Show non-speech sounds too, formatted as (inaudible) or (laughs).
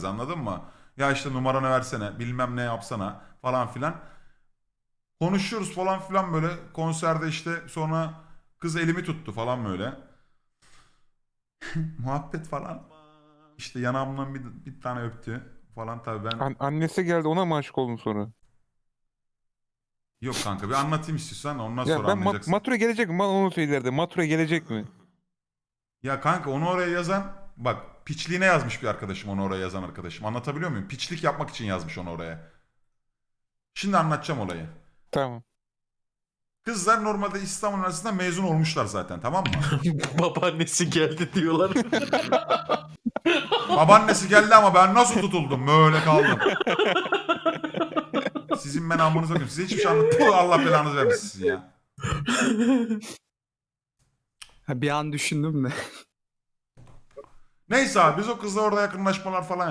kız anladın mı? Ya işte numaranı versene bilmem ne yapsana falan filan. Konuşuyoruz falan filan böyle konserde işte sonra kız elimi tuttu falan böyle. (laughs) Muhabbet falan. İşte yanağımdan bir, bir tane öptü falan tabii ben An- annesi geldi ona mı aşık oldun sonra? yok kanka bir anlatayım istiyorsan ondan Ya sonra ben ma- anlayacaksın. Matura gelecek mi? Bana onu söylerdi. Matura gelecek mi? Ya kanka onu oraya yazan bak piçliğine yazmış bir arkadaşım onu oraya yazan arkadaşım. Anlatabiliyor muyum? Piçlik yapmak için yazmış onu oraya. Şimdi anlatacağım olayı. Tamam. Kızlar normalde İstanbul Üniversitesi'nden mezun olmuşlar zaten tamam mı? (laughs) Babaannesi geldi diyorlar. (laughs) Babaannesi geldi ama ben nasıl tutuldum? Böyle kaldım. Sizin ben amınıza koyayım. Size hiçbir şey anlatmıyorum. Allah belanızı vermesin ya. Ha, bir an düşündüm de. Neyse abi biz o kızla orada yakınlaşmalar falan